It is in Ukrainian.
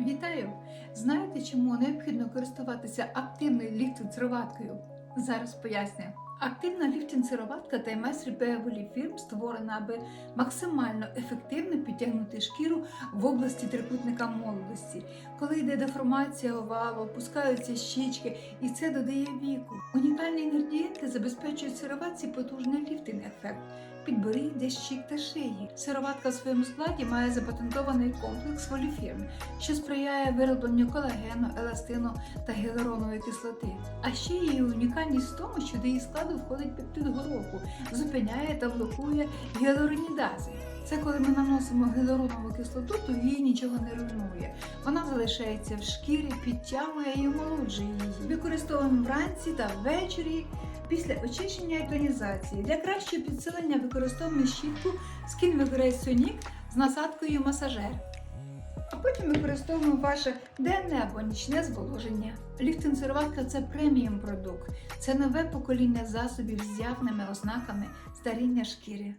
Вітаю! Знаєте, чому необхідно користуватися активною ліфтинг-сироваткою? Зараз поясню. Активна ліфтинг-сироватка Таймес Beverly фірм створена, аби максимально ефективно підтягнути шкіру в області трикутника молодості. Коли йде деформація овалу, опускаються щічки, і це додає віку. Унікальні інгредієнти забезпечують сироватці потужний ліфтинг-ефект підборіддя, щік та шиї. Сироватка в своєму складі має запатентований комплекс воліфірм, що сприяє виробленню колагену, еластину та гіалуронової кислоти. А ще її унікальність в тому, що до її складу входить пептид гороху, зупиняє та блокує гіалуронідази. Це коли ми наносимо гіалуронову кислоту, то її нічого не руйнує. Вона залишається в шкірі, підтягує і омолоджує її. Використовуємо вранці та ввечері після очищення і тонізації. Для кращого підсилення використовуємо щітку Skin Vigorous з насадкою масажер. А потім використовуємо ваше денне або нічне зволоження. Ліфтинг-сироватка – це преміум продукт. Це нове покоління засобів з явними ознаками старіння шкіри.